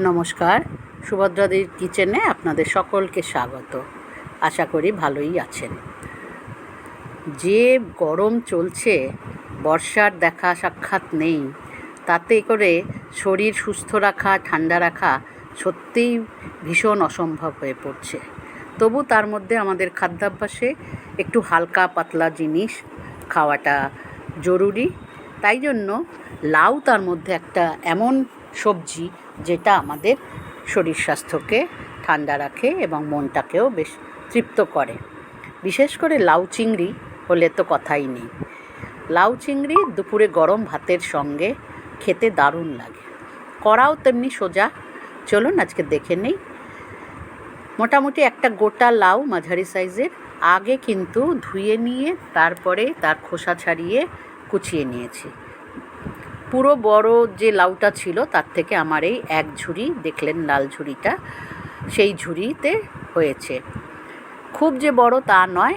নমস্কার। সুভদ্রাদির কিচেনে আপনাদের সকলকে স্বাগত। আশা করি ভালোই আছেন। যে গরম চলছে, বর্ষার দেখা সাক্ষাৎ নেই। তাতে করে শরীর সুস্থ রাখা, ঠান্ডা রাখা সত্যিই ভীষণ অসম্ভব হয়ে পড়ছে। তবু তার মধ্যে আমাদের খাদ্যাভ্যাসে একটু হালকা পাতলা জিনিস খাওয়াটা জরুরি। তাই জন্য লাউ তার মধ্যে একটা এমন সবজি যেটা আমাদের শরীর স্বাস্থ্যকে ঠান্ডা রাখে এবং মনটাকেও বেশ তৃপ্ত করে। বিশেষ করে লাউ চিংড়ি হলে তো কথাই নেই। লাউ চিংড়ি দুপুরে গরম ভাতের সঙ্গে খেতে দারুণ লাগে। করাও তেমনি সোজা। চলুন আজকে দেখে নেই। মোটামুটি একটা গোটা লাউ মাঝারি সাইজের, আগে কিন্তু ধুয়ে নিয়ে তারপরে তার খোসা ছাড়িয়ে কুচিয়ে নিয়েছি। পুরো বড় যে লাউটা ছিল, তার থেকে আমার এই এক ঝুড়ি, দেখলেন লাল ঝুড়িটা, সেই ঝুড়িতে হয়েছে। খুব যে বড় তা নয়,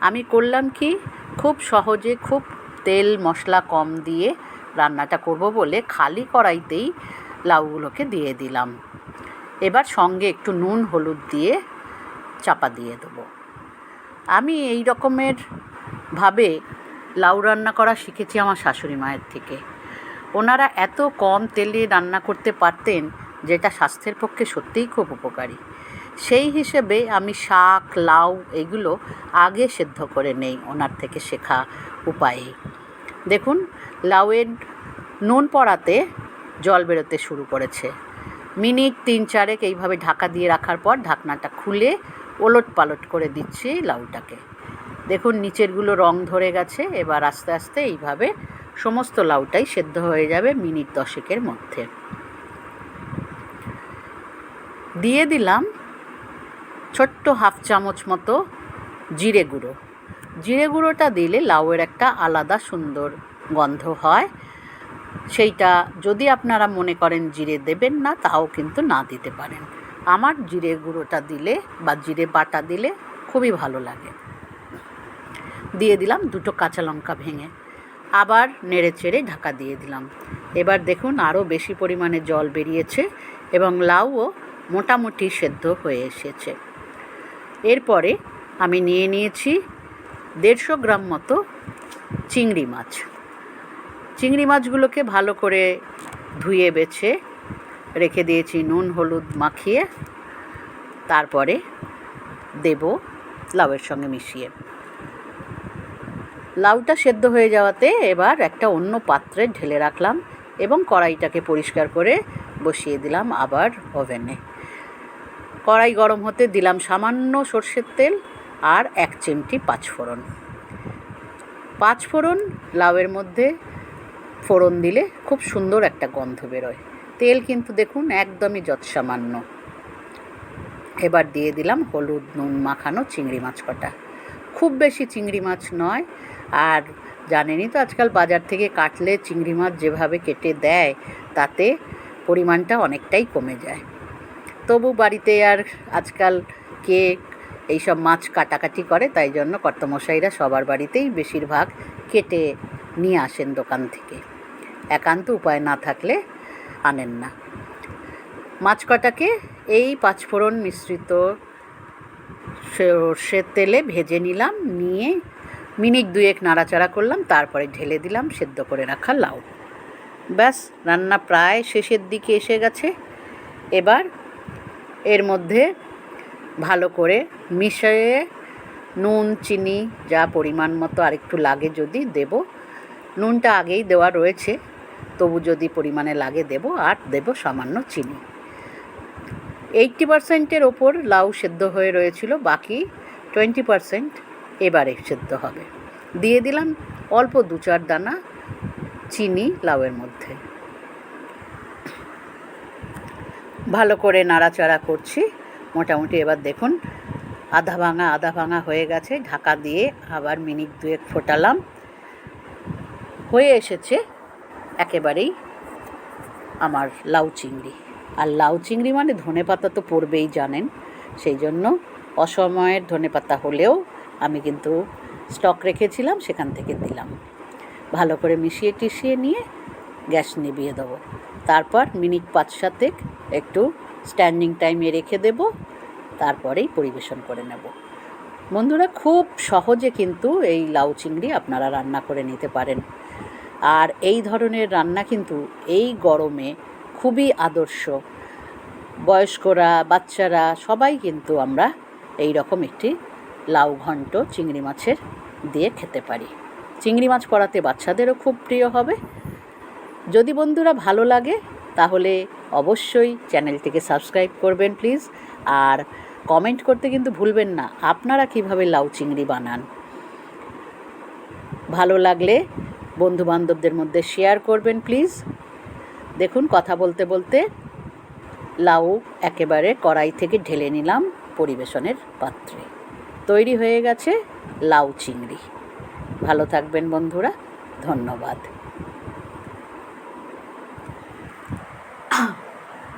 আমি করলাম কি, খুব সহজে খুব তেল, মশলা কম দিয়ে রান্নাটা করব বলে খালি কড়াইতেই লাউগুলোকে দিয়ে দিলাম। এবার সঙ্গে একটু নুন, হলুদ দিয়ে চাপা দিয়ে দেবো। আমি এই রকমের ভাবে লাউ রান্না করা শিখেছি আমার শাশুড়ি মায়ের থেকে। ওনারা এত কম তেলে রান্না করতে পারতেন যেটা স্বাস্থ্যের পক্ষে সত্যিই খুব উপকারী। সেই হিসেবে আমি শাক, লাউ এগুলো আগে সেদ্ধ করে নেই ওনার থেকে শেখা উপায়ে। দেখুন, লাউয়ের নুন পড়াতে জল বেরোতে শুরু করেছে। মিনিট তিন চারেক এইভাবে ঢাকা দিয়ে রাখার পর ঢাকনাটা খুলে ওলট পালট করে দিচ্ছি লাউটাকে। দেখুন, নিচেরগুলো রং ধরে গেছে, এবার আস্তে আস্তে এইভাবে সমস্ত লাউটাই সেদ্ধ হয়ে যাবে মিনিট দশেকের মধ্যে। দিয়ে দিলাম ছোট্ট হাফ চামচ মতো জিরে গুঁড়ো। জিরে গুঁড়োটা দিলে লাউয়ের একটা আলাদা সুন্দর গন্ধ হয়। সেইটা যদি আপনারা মনে করেন জিরে দেবেন না, তাও কিন্তু না দিতে পারেন। আমার জিরে গুঁড়োটা দিলে বা জিরে বাটা দিলে খুবই ভালো লাগে। দিয়ে দিলাম দুটো কাঁচা লঙ্কা ভেঙে। আবার নেড়ে চেড়ে ঢাকা দিয়ে দিলাম। এবার দেখুন আরও বেশি পরিমাণে জল বেরিয়েছে এবং লাউও মোটামুটি সেদ্ধ হয়ে এসেছে। এরপরে আমি নিয়ে নিয়েছি দেড়শো গ্রাম মতো চিংড়ি মাছ। চিংড়ি মাছগুলোকে ভালো করে ধুয়ে বেছে রেখে দিয়েছি, নুন, হলুদ মাখিয়ে। তারপরে দেব লাউয়ের সঙ্গে মিশিয়ে। লাউটা সেদ্ধ হয়ে যাওয়াতে এবার একটা অন্য পাত্রে ঢেলে রাখলাম এবং কড়াইটাকে পরিষ্কার করে বসিয়ে দিলাম আবার ওভেনে। কড়াই গরম হতে দিলাম সামান্য সর্ষের তেল আর এক চিমটি পাঁচফোড়ন। পাঁচফোড়ন লাউয়ের মধ্যে ফোড়ন দিলে খুব সুন্দর একটা গন্ধ বেরোয়। তেল কিন্তু দেখুন একদমই যৎসামান্য। এবার দিয়ে দিলাম হলুদ, নুন, মাখানো চিংড়ি মাছ কটা। খুব বেশি চিংড়ি মাছ নয়। আর জানেনই তো আজকাল বাজার থেকে কাটলে চিংড়ি মাছ যেভাবে কেটে দেয়, তাতে পরিমাণটা অনেকটাই কমে যায়। তবু বাড়িতে আর আজকাল কে এইসব মাছ কাটাকাটি করে, তাই জন্য কর্তমশাইরা সবার বাড়িতেই বেশিরভাগ কেটে নিয়ে আসেন দোকান থেকে। একান্ত উপায় না থাকলে আনেন না। মাছ কটাকে এই পাঁচফোড়ন মিশ্রিত সর্ষের তেলে ভেজে নিলাম, নিয়ে মিনিট দুয়েক নাড়াচাড়া করলাম, তারপরে ঢেলে দিলাম, সেদ্ধ করে রাখা লাউ। ব্যাস, রান্না প্রায় শেষের দিকে এসে গেছে। এবার এর মধ্যে ভালো করে মিশিয়ে নুন, চিনি, যা পরিমাণ মতো আরেকটু লাগে যদি দেব। নুনটা আগেই দেওয়া রয়েছে, তবু যদি পরিমাণে লাগে দেব, আর দেব সামান্য চিনি। এইটটি পারসেন্টের ওপর লাউ সেদ্ধ হয়ে রয়েছিল, বাকি টোয়েন্টি পারসেন্ট এবারে সেদ্ধ হবে। দিয়ে দিলাম অল্প দু চার দানা চিনি লাউয়ের মধ্যে। ভালো করে নাড়াচাড়া করছি। মোটামুটি এবার দেখুন, আধা ভাঙা আধা ভাঙা হয়ে গেছে। ঢাকা দিয়ে আবার মিনিট দুয়েক ফোটালাম। হয়ে এসেছে একেবারেই আমার লাউ চিংড়ি। আর লাউ চিংড়ি মানে ধনে পাতা তো পড়বেই জানেন। সেই জন্য অসময়ের ধনে পাতা হলেও আমি কিন্তু স্টক রেখেছিলাম, সেখান থেকে দিলাম। ভালো করে মিশিয়ে টিশিয়ে নিয়ে গ্যাস নিভিয়ে দেবো। তারপর মিনিট পাঁচ সাতেক একটু স্ট্যান্ডিং টাইমে রেখে দেব, তারপরেই পরিবেশন করে নেব। বন্ধুরা, খুব সহজে কিন্তু এই লাউ চিংড়ি আপনারা রান্না করে নিতে পারেন। আর এই ধরনের রান্না কিন্তু এই গরমে খুবই আদর্শ। বয়স্করা, বাচ্চারা, সবাই কিন্তু আমরা এই রকম একটি লাউ ঘন্ট চিংড়ি মাছের দিয়ে খেতে পারি। চিংড়ি মাছ পড়াতে বাচ্চাদেরও খুব প্রিয় হবে। যদি বন্ধুরা ভালো লাগে, তাহলে অবশ্যই চ্যানেলটিকে সাবস্ক্রাইব করবেন প্লিজ। আর কমেন্ট করতে কিন্তু ভুলবেন না, আপনারা কীভাবে লাউ চিংড়ি বানান। ভালো লাগলে বন্ধু বান্ধবদের মধ্যে শেয়ার করবেন প্লিজ। দেখুন, কথা বলতে বলতে লাউ একেবারে কড়াই থেকে ঢেলে নিলাম পরিবেশনের পাত্রে। তৈরি হয়ে গেছে লাউ চিংড়ি। ভালো থাকবেন বন্ধুরা, ধন্যবাদ।